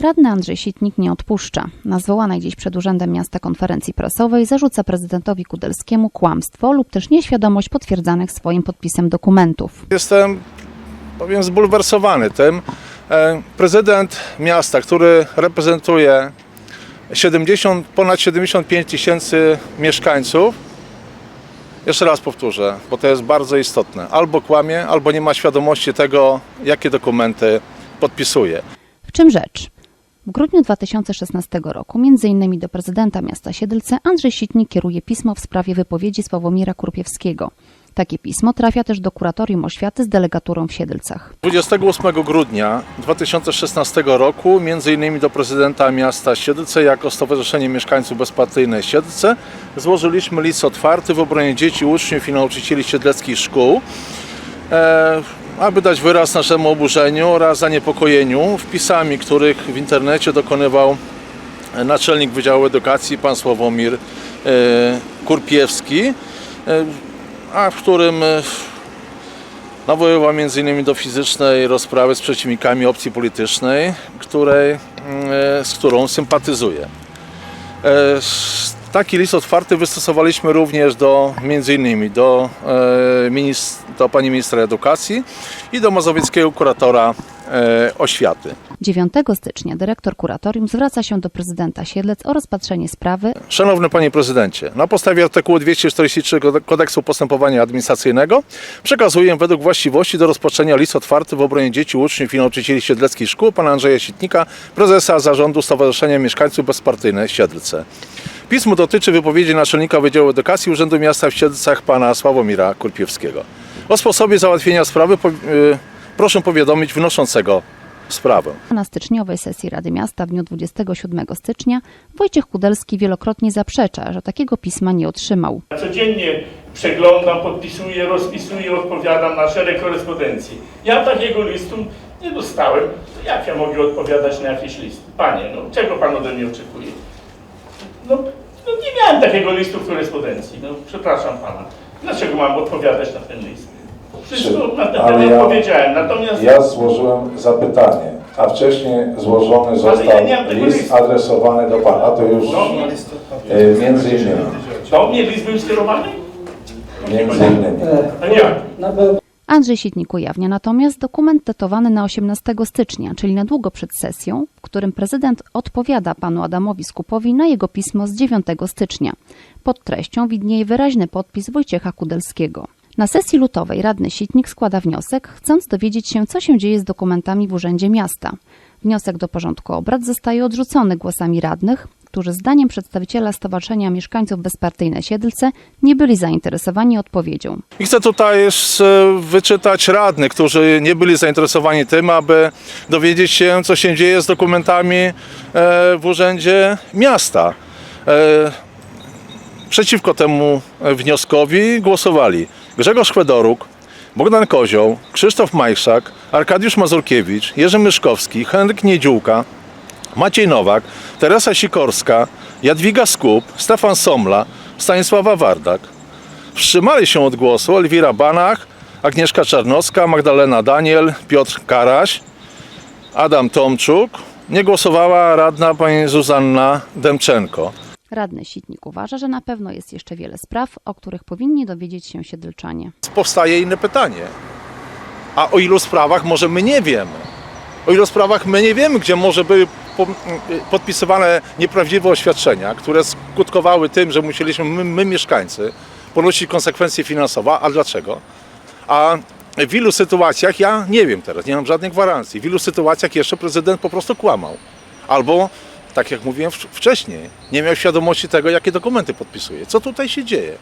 Radny Andrzej Sitnik nie odpuszcza. Na zwołanej dziś przed Urzędem Miasta konferencji prasowej zarzuca prezydentowi Kudelskiemu kłamstwo lub też nieświadomość potwierdzanych swoim podpisem dokumentów. Jestem, powiem, zbulwersowany tym. E, Prezydent miasta, który reprezentuje 70, ponad 75 tysięcy mieszkańców, jeszcze raz powtórzę, bo to jest bardzo istotne, albo kłamie, albo nie ma świadomości tego, jakie dokumenty podpisuje. W czym rzecz? W grudniu 2016 roku, innymi do prezydenta miasta Siedlce, Andrzej Sitnik kieruje pismo w sprawie wypowiedzi Sławomira Krupiewskiego. Takie pismo trafia też do Kuratorium Oświaty z delegaturą w Siedlcach. 28 grudnia 2016 roku, innymi do prezydenta miasta Siedlce, jako Stowarzyszenie Mieszkańców Bezpartyjne Siedlce, złożyliśmy list otwarty w obronie dzieci, uczniów i nauczycieli siedleckich szkół, e, aby dać wyraz naszemu oburzeniu oraz zaniepokojeniu wpisami, których w internecie dokonywał naczelnik Wydziału Edukacji, pan Sławomir e, Kurpiewski, e, a w którym e, nawoływał m.in. do fizycznej rozprawy z przeciwnikami opcji politycznej, której, mm, z którą sympatyzuje. Taki list otwarty wystosowaliśmy również do m.in. do, e, do pani ministra edukacji i do mazowieckiego kuratora e, oświaty. 9 stycznia dyrektor kuratorium zwraca się do prezydenta Siedlec o rozpatrzenie sprawy Szanowny Panie Prezydencie, na podstawie artykułu 243 Kode- Kodeksu Postępowania Administracyjnego przekazuję według właściwości do rozpatrzenia list otwarty w obronie dzieci, uczniów i nauczycieli siedleckich szkół pana Andrzeja Sitnika, prezesa zarządu Stowarzyszenia Mieszkańców Bezpartyjne Siedlce. Pismo dotyczy wypowiedzi naczelnika Wydziału Edukacji Urzędu Miasta w Siedlcach pana Sławomira Kurpiewskiego. O sposobie załatwienia sprawy po, y, proszę powiadomić wnoszącego sprawę. na styczniowej sesji Rady Miasta w dniu 27 stycznia Wojciech Kudelski wielokrotnie zaprzecza, że takiego pisma nie otrzymał. Codziennie przeglądam, podpisuję, rozpisuję, odpowiadam na szereg korespondencji. Ja takiego listu nie dostałem. To jak ja mogę odpowiadać na jakieś listy? Panie, no czego pan ode mnie oczekuje? No, no nie miałem takiego listu w korespondencji. No przepraszam pana. Dlaczego mam odpowiadać na ten list? Wszystko na ten ale temat ja- powiedziałem. Natomiast Ja złożyłem zapytanie, a wcześniej złożony ja został nie mam tego list listu. adresowany do Pana. A to już do, e, między innymi. do mnie list był skierowany? Między innymi. A jak? Andrzej Sitnik ujawnia natomiast dokument datowany na 18 stycznia, czyli na długo przed sesją, w którym prezydent odpowiada panu Adamowi Skupowi na jego pismo z 9 stycznia. Pod treścią widnieje wyraźny podpis Wojciecha Kudelskiego. Na sesji lutowej radny Sitnik składa wniosek, chcąc dowiedzieć się, co się dzieje z dokumentami w Urzędzie Miasta. Wniosek do porządku obrad zostaje odrzucony głosami radnych, którzy zdaniem przedstawiciela Stowarzyszenia Mieszkańców Bezpartyjne Siedlce nie byli zainteresowani odpowiedzią. I chcę tutaj już wyczytać radnych, którzy nie byli zainteresowani tym, aby dowiedzieć się, co się dzieje z dokumentami e, w Urzędzie Miasta. E, Przeciwko temu wnioskowi głosowali Grzegorz Chwedoruk, Bogdan Kozioł, Krzysztof Majszak, Arkadiusz Mazurkiewicz, Jerzy Myszkowski, Henryk Niedziółka, Maciej Nowak, Teresa Sikorska, Jadwiga Skup, Stefan Somla, Stanisława Wardak. Wstrzymali się od głosu Elwira Banach, Agnieszka Czarnowska, Magdalena Daniel, Piotr Karaś, Adam Tomczuk. Nie głosowała radna pani Zuzanna Demczenko. Radny Sitnik uważa, że na pewno jest jeszcze wiele spraw, o których powinni dowiedzieć się siedlczanie. Powstaje inne pytanie. A o ilu sprawach może my nie wiemy? O ilu sprawach my nie wiemy, gdzie może były podpisywane nieprawdziwe oświadczenia, które skutkowały tym, że musieliśmy my, my mieszkańcy ponosić konsekwencje finansowe. A dlaczego? A w ilu sytuacjach, ja nie wiem teraz, nie mam żadnej gwarancji, w ilu sytuacjach jeszcze prezydent po prostu kłamał. Albo, tak jak mówiłem wcz- wcześniej, nie miał świadomości tego, jakie dokumenty podpisuje. Co tutaj się dzieje?